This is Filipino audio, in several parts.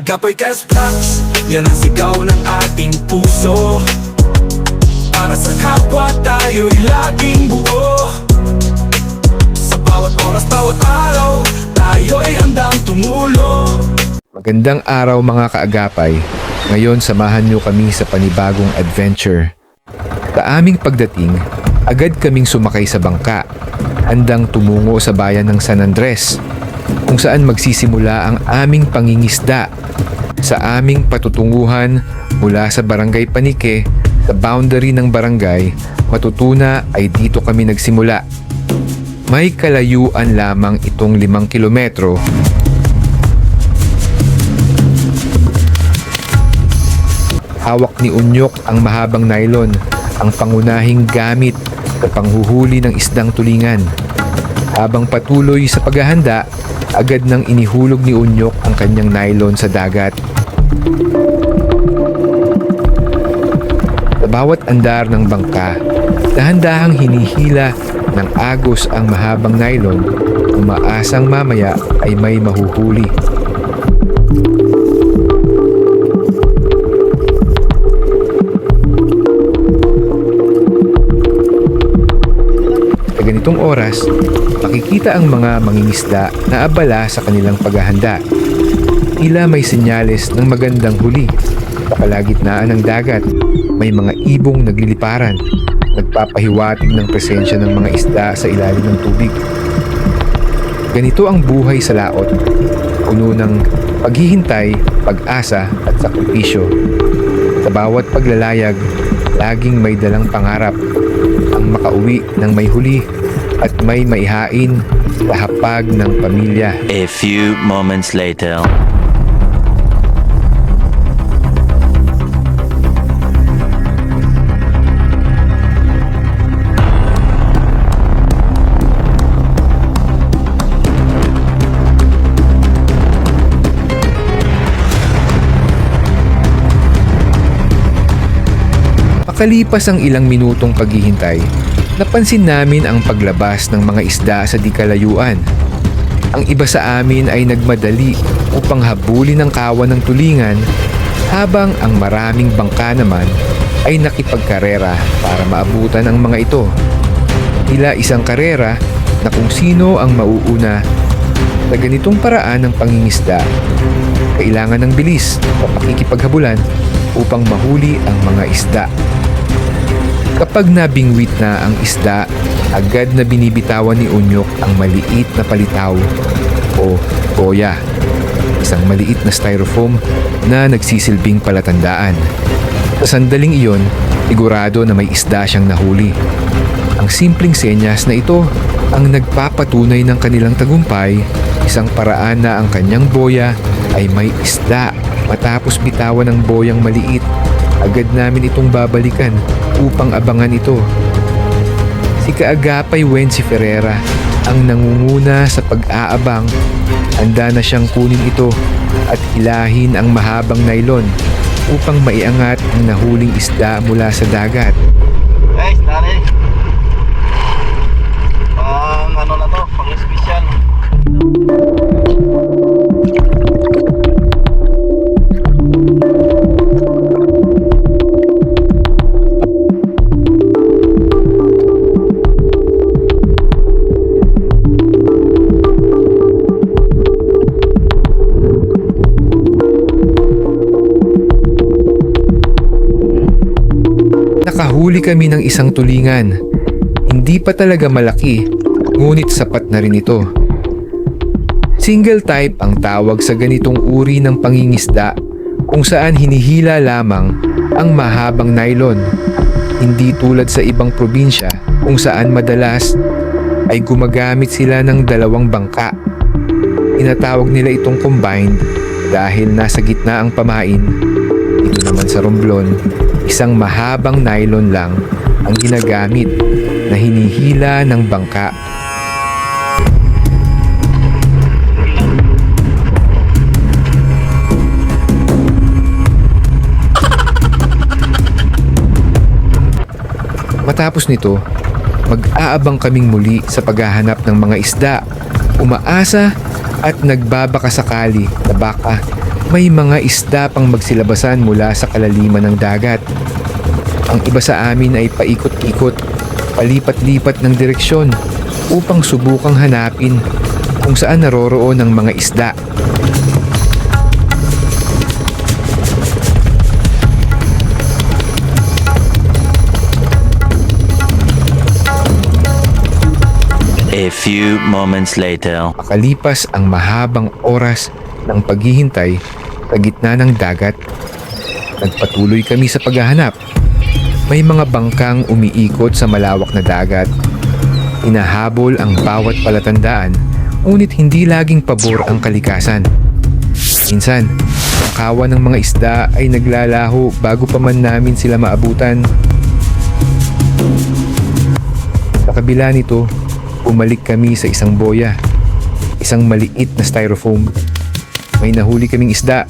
Kaagapoy Kesplats Yan ang sigaw ng ating puso Para sa kapwa tayo'y laging buo Sa bawat oras, bawat araw Tayo ay handang tumulo Magandang araw mga kaagapay. Ngayon samahan niyo kami sa panibagong adventure. Sa aming pagdating, agad kaming sumakay sa bangka, handang tumungo sa bayan ng San Andres, kung saan magsisimula ang aming pangingisda. Sa aming patutunguhan mula sa Barangay Panike, sa boundary ng barangay, matutuna ay dito kami nagsimula. May kalayuan lamang itong limang kilometro Hawak ni Unyok ang mahabang nylon, ang pangunahing gamit sa panghuhuli ng isdang tulingan. Habang patuloy sa paghahanda, agad nang inihulog ni Unyok ang kanyang nylon sa dagat. Sa bawat andar ng bangka, dahan-dahang hinihila ng agos ang mahabang nylon, umaasang mamaya ay may mahuhuli. Sa ganitong oras, makikita ang mga mangingisda na abala sa kanilang paghahanda. Tila may senyales ng magandang huli. Sa ng dagat, may mga ibong nagliliparan, nagpapahiwatig ng presensya ng mga isda sa ilalim ng tubig. Ganito ang buhay sa laot, puno ng paghihintay, pag-asa at sakripisyo. Sa bawat paglalayag, laging may dalang pangarap ang makauwi ng may huli at may maihain sa hapag ng pamilya. A few moments later. Makalipas ang ilang minutong paghihintay, napansin namin ang paglabas ng mga isda sa di kalayuan. Ang iba sa amin ay nagmadali upang habulin ang kawan ng tulingan habang ang maraming bangka naman ay nakipagkarera para maabutan ang mga ito. Tila isang karera na kung sino ang mauuna sa ganitong paraan ng pangingisda. Kailangan ng bilis o pakikipaghabulan upang mahuli ang mga isda. Kapag nabingwit na ang isda, agad na binibitawan ni Unyok ang maliit na palitaw o boya. Isang maliit na styrofoam na nagsisilbing palatandaan. Sa sandaling iyon, sigurado na may isda siyang nahuli. Ang simpleng senyas na ito ang nagpapatunay ng kanilang tagumpay, isang paraan na ang kanyang boya ay may isda. Matapos bitawan ng boyang maliit, agad namin itong babalikan upang abangan ito. Si Kaagapay Wency Ferreira ang nangunguna sa pag-aabang. Handa na siyang kunin ito at hilahin ang mahabang nylon upang maiangat ang nahuling isda mula sa dagat. Guys, nari. Pang Nakahuli kami ng isang tulingan. Hindi pa talaga malaki, ngunit sapat na rin ito. Single type ang tawag sa ganitong uri ng pangingisda kung saan hinihila lamang ang mahabang nylon. Hindi tulad sa ibang probinsya kung saan madalas ay gumagamit sila ng dalawang bangka. Tinatawag nila itong combined dahil nasa gitna ang pamain. Naman sa Romblon, isang mahabang nylon lang ang ginagamit na hinihila ng bangka. Matapos nito, mag-aabang kaming muli sa paghahanap ng mga isda. Umaasa at nagbabaka sakali na baka may mga isda pang magsilabasan mula sa kalaliman ng dagat. Ang iba sa amin ay paikot-ikot, palipat-lipat ng direksyon upang subukang hanapin kung saan naroroon ang mga isda. A few moments later. Makalipas ang mahabang oras ng paghihintay sa gitna ng dagat, nagpatuloy kami sa paghahanap. May mga bangkang umiikot sa malawak na dagat. Inahabol ang bawat palatandaan, ngunit hindi laging pabor ang kalikasan. Minsan, ang kawa ng mga isda ay naglalaho bago pa man namin sila maabutan. Sa kabila nito, bumalik kami sa isang boya. Isang maliit na styrofoam. May nahuli kaming isda.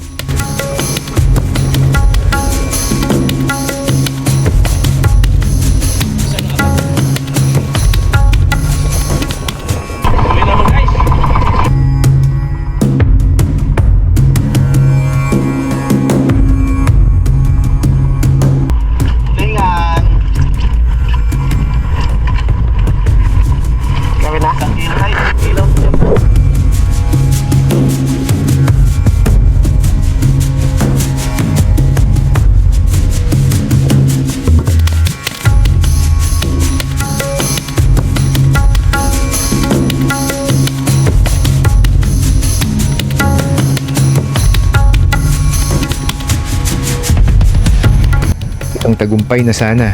Tagumpay na sana.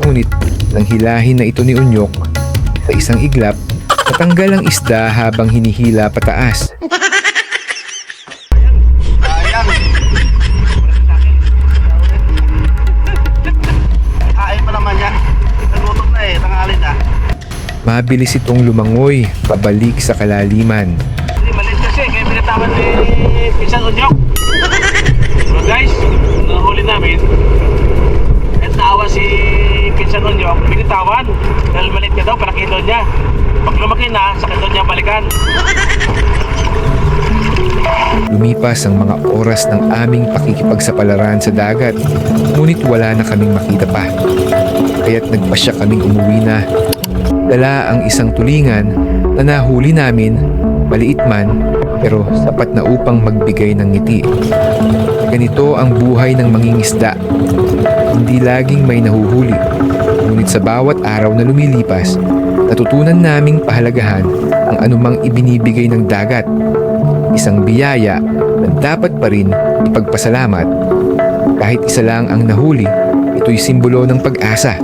Ngunit nang hilahin na ito ni Unyok sa isang iglap, natanggal ang isda habang hinihila pataas. Mabilis itong lumangoy pabalik sa kalaliman. Hindi, malit kasi. Kaya pinatawan ni Pinsan Unyok. Pero guys, nahuli namin. Naawa si Pinsan Unyok. Pinitawan. Dahil malit ka daw, palaki niya. Pag lumaki na, sakit daw niya balikan. Lumipas ang mga oras ng aming pakikipagsapalaran sa dagat, ngunit wala na kaming makita pa. Kaya't nagpasya kaming umuwi na. Dala ang isang tulingan na nahuli namin, maliit man, pero sapat na upang magbigay ng ngiti. Ganito ang buhay ng mangingisda. Hindi laging may nahuhuli, ngunit sa bawat araw na lumilipas, natutunan naming pahalagahan ang anumang ibinibigay ng dagat isang biyaya na dapat pa rin ipagpasalamat. Kahit isa lang ang nahuli, ito'y simbolo ng pag-asa.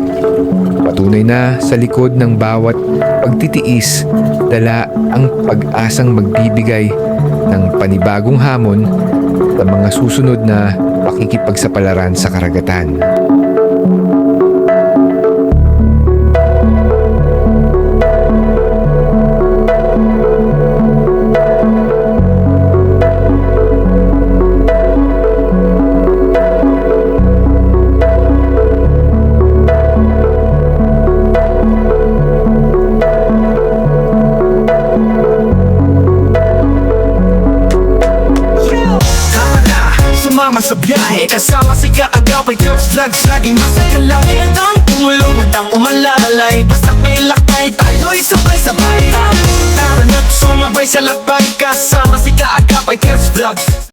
Patunay na sa likod ng bawat pagtitiis, dala ang pag-asang magbibigay ng panibagong hamon sa mga susunod na pakikipagsapalaran sa karagatan. Sumama sa biyahe. Kasama si Kaagapay Girls Vlogs Laging masakalangin ang tulong at ang umalalay Basta may lakay tayo'y sabay-sabay. Tara na't sumabay sa lakbay Kasama si Kaagapay Girls Vlogs